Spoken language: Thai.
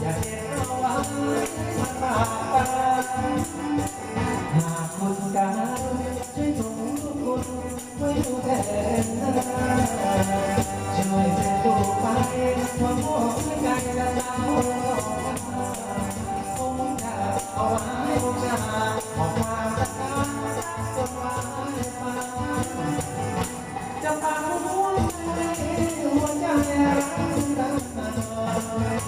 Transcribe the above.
อย่าเก็บเอาไว้มันมากไหากคนกันช่วยส่งทุกคนไว้ดูแทนช่วยแทนตัวไปความโงใจและเราคงจะเอาไว้คงจะออกมาจากกันจนวันจะฟังหัวใจหัวใจ I'm